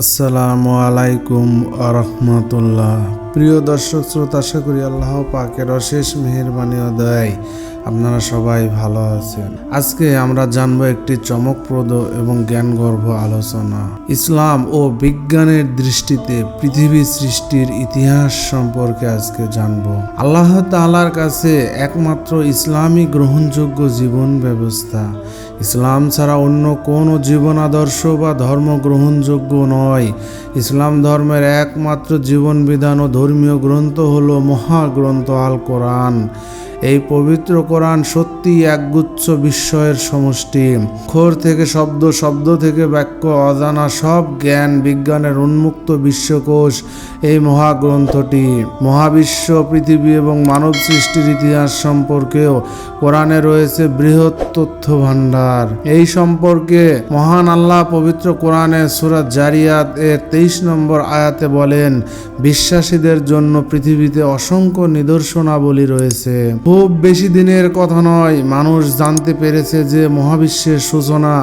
আসসালামু আলাইকুম আরহামতুল্লাহ। প্রিয় দর্শক শ্রোতা আশা করি আল্লাহ পাকের অশেষ মেহরবানি ও আপনারা সবাই ভালো আছেন। আজকে আমরা জানব একটি চমকপ্রদ এবং জ্ঞানগর্ভ আলোচনা। ইসলাম ও বিজ্ঞানের দৃষ্টিতে পৃথিবী সৃষ্টির ইতিহাস সম্পর্কে আজকে জানব। আল্লাহ তাআলার কাছে একমাত্র ইসলামই গ্রহণযোগ্য জীবন ব্যবস্থা। ইসলাম ছাড়া অন্য কোনো জীবন আদর্শ বা ধর্ম গ্রহণযোগ্য নয়। ইসলাম ধর্মের একমাত্র জীবন বিধান ও ধর্মীয় গ্রন্থ হল মহাগ্রন্থ আল কোরআন এই পবিত্র কোরআন সত্যি একগুচ্ছ বিস্ময়ের সমষ্টি। খোর থেকে শব্দ শব্দ থেকে বাক্য, অজানা সব জ্ঞান বিজ্ঞানের উন্মুক্ত বিশ্বকোষ এই মহাগ্রন্থটি। মহাবিশ্ব, পৃথিবী এবং মানব সৃষ্টির ইতিহাস সম্পর্কেও কোরআনে রয়েছে বৃহৎ তথ্য ভাণ্ডার এই সম্পর্কে মহান আল্লাহ পবিত্র কোরআনে সুরাত জারিয়াত এর তেইশ নম্বর আয়াতে বলেন, বিশ্বাসীদের জন্য পৃথিবীতে অসংখ্য নিদর্শনাবলী রয়েছে। খুব বেশি দিনের কথা নয়। মানুষ জানতে পেরেছে যে মহাবিশ্বের সূচনা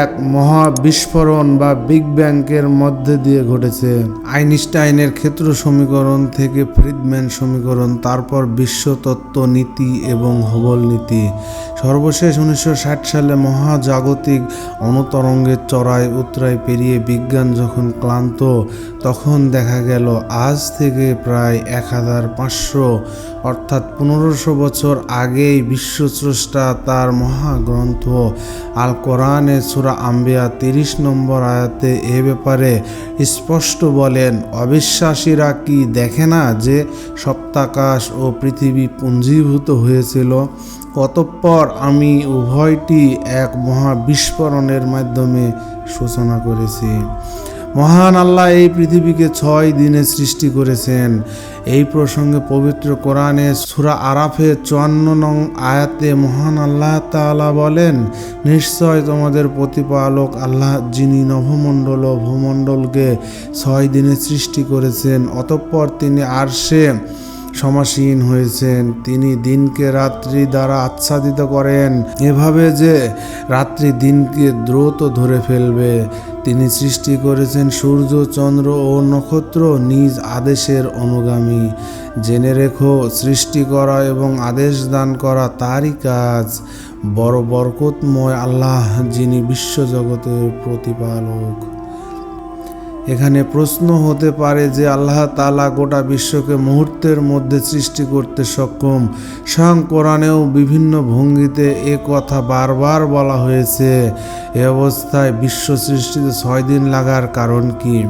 এক মহা বিস্ফোরণ বা বিগ ব্যাংকের মধ্যে দিয়ে ঘটেছে। আইনস্টাইনের ক্ষেত্র সমীকরণ থেকে ফ্রিডম্যান সমীকরণ, তারপর বিশ্বতত্ত্ব নীতি এবং হবল নীতি। সর্বশেষ উনিশশো ষাট সালে মহাজাগতিক অণুতরঙ্গের চড়াই উতরাই পেরিয়ে বিজ্ঞান যখন ক্লান্ত তখন দেখা গেল আজ থেকে প্রায় এক হাজার পাঁচশো, অর্থাৎ পনেরোশো বছর আগেই বিশ্বস্রষ্টা তার মহাগ্রন্থ আল কোরআনে সুরা আম্বিয়া তিরিশ নম্বর আয়াতে এ ব্যাপারে স্পষ্ট বলেন, অবিশ্বাসীরা কি দেখে না যে সপ্তাকাশ ও পৃথিবী পুঞ্জীভূত হয়েছিল? অতঃপর আমি উভয়টি এক মহা বিস্ফোরণের মাধ্যমে সূচনা করেছি। মহান আল্লাহ এই পৃথিবীকে ছয় দিনে সৃষ্টি করেছেন। এই প্রসঙ্গে পবিত্র কোরআনে সুরা আরাফে চুয়ান্ন নং আয়াতে মহান আল্লাহ তাআলা বলেন, নিশ্চয় তোমাদের প্রতিপালক আল্লাহ যিনি নভমণ্ডল ও ভূমণ্ডলকে ছয় দিনে সৃষ্টি করেছেন, অতঃপর তিনি আরশে সমাসীন হয়েছেন। তিনি দিনকে রাত্রি দ্বারা আচ্ছাদিত করেন। এভাবে যে রাত্রি দিনকে দ্রুত ধরে ফেলবে তিনি সৃষ্টি করেছেন সূর্য, চন্দ্র ও নক্ষত্র নিজ আদেশের অনুগামী। জেনে রেখো, সৃষ্টি করা এবং আদেশ দান করা তারই কাজ। বড় বরকতময় আল্লাহ, যিনি বিশ্বজগতের প্রতিপালক। এখানে প্রশ্ন হতে পারে যে আল্লাহ তালা গোটা বিশ্বকে মুহূর্তের মধ্যে সৃষ্টি করতে সক্ষম। স্বয়ং কোরআনেও বিভিন্ন ভঙ্গিতে এ কথা বারবার বলা হয়েছে। এ অবস্থায় বিশ্ব সৃষ্টিতে ছয় দিন লাগার কারণ কি?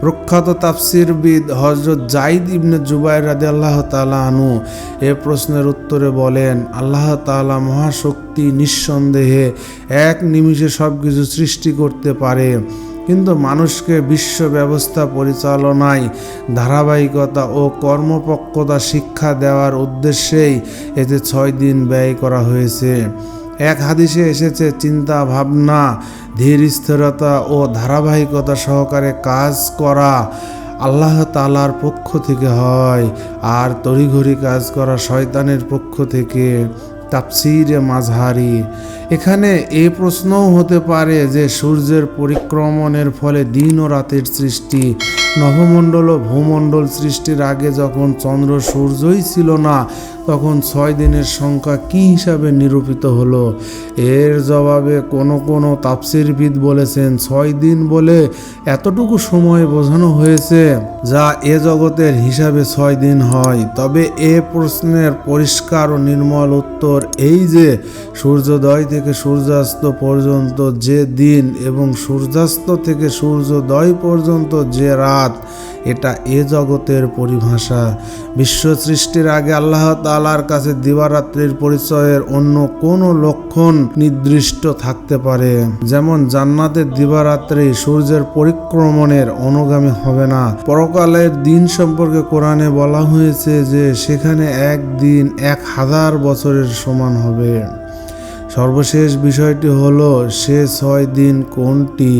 প্রখ্যাত তাফসিরবিদ হজরত জাইদ ইবনে জুবাই রাদে আল্লাহ তালা আনু এ প্রশ্নের উত্তরে বলেন, আল্লাহ তালা মহাশক্তি নিঃসন্দেহে এক নিমিষে সব কিছু সৃষ্টি করতে পারে। কিন্তু মানুষকে বিশ্ব ব্যবস্থা পরিচালনায় ধারাবাহিকতা ও কর্মপক্ষতা শিক্ষা দেওয়ার উদ্দেশ্যেই এতে ছয় দিন ব্যয় করা হয়েছে। এক হাদিসে এসেছে চিন্তা ভাবনা ধীর স্থিরতা ও ধারাবাহিকতা সহকারে কাজ করা আল্লাহ তালার পক্ষ থেকে হয়, আর তড়িঘড়ি কাজ করা শয়তানের পক্ষ থেকে। তাপসিরে মাঝহারি। এখানে এ প্রশ্নও হতে পারে যে, সূর্যের পরিক্রমণের ফলে দিন ও রাতের সৃষ্টি নভমণ্ডল ও ভূমণ্ডল সৃষ্টির আগে যখন চন্দ্র সূর্যই ছিল না তখন ছয় দিনের সংখ্যা কি হিসাবে নিরূপিত হলো? এর জবাবে কোনো কোনো তাপসিরবিদ বলেছেন, ছয় দিন বলে এতটুকু সময় বোঝানো হয়েছে যা এ জগতের হিসাবে ছয় দিন হয়। তবে এ প্রশ্নের পরিষ্কার ও নির্মল উত্তর এই যে, সূর্যোদয় থেকে সূর্যাস্ত পর্যন্ত যে দিন এবং সূর্যাস্ত থেকে সূর্যোদয় পর্যন্ত যে রাত, এটা এ জগতের পরিভাষা। বিশ্ব সৃষ্টির আগে আল্লাহ তালার কাছে দিবারাত্রির পরিচয়ের অন্য কোনো লক্ষণ নির্দিষ্ট থাকতে পারে। যেমন জান্নাতের দিবারাত্রি সূর্যের পরিক্রমণের অনুগামী হবে না। পরকালের দিন সম্পর্কে কোরআনে বলা হয়েছে যে সেখানে এক দিন এক হাজার বছরের সমান হবে। সর্বশেষ বিষয়টি হলো সে ছয় দিন কোনটি?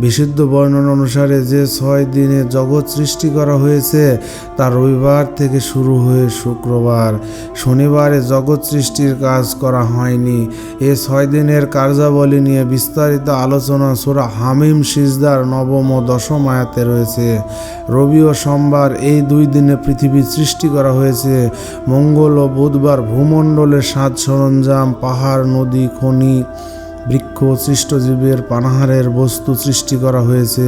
বিশুদ্ধ বর্ণনা অনুসারে যে ছয় দিনে জগৎ সৃষ্টি করা হয়েছে, তা রবিবার থেকে শুরু হয়ে শুক্রবার। শনিবারে জগৎ সৃষ্টির কাজ করা হয়নি। এ ছয় দিনের কার্যাবলী নিয়ে বিস্তারিত আলোচনা সুরা হামিম সিজদার নবম ও দশম আয়াতে রয়েছে। রবি ও সোমবার এই দুই দিনে পৃথিবী সৃষ্টি করা হয়েছে। মঙ্গল ও বুধবার ভূমণ্ডলের সাজ সরঞ্জাম, পাহাড়, নদী, খনি বৃক্ষ সৃষ্টজীবের পানাহারের বস্তু সৃষ্টি করা হয়েছে।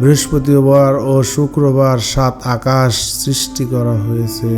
বৃহস্পতিবার ও শুক্রবার সাত আকাশ সৃষ্টি করা হয়েছে।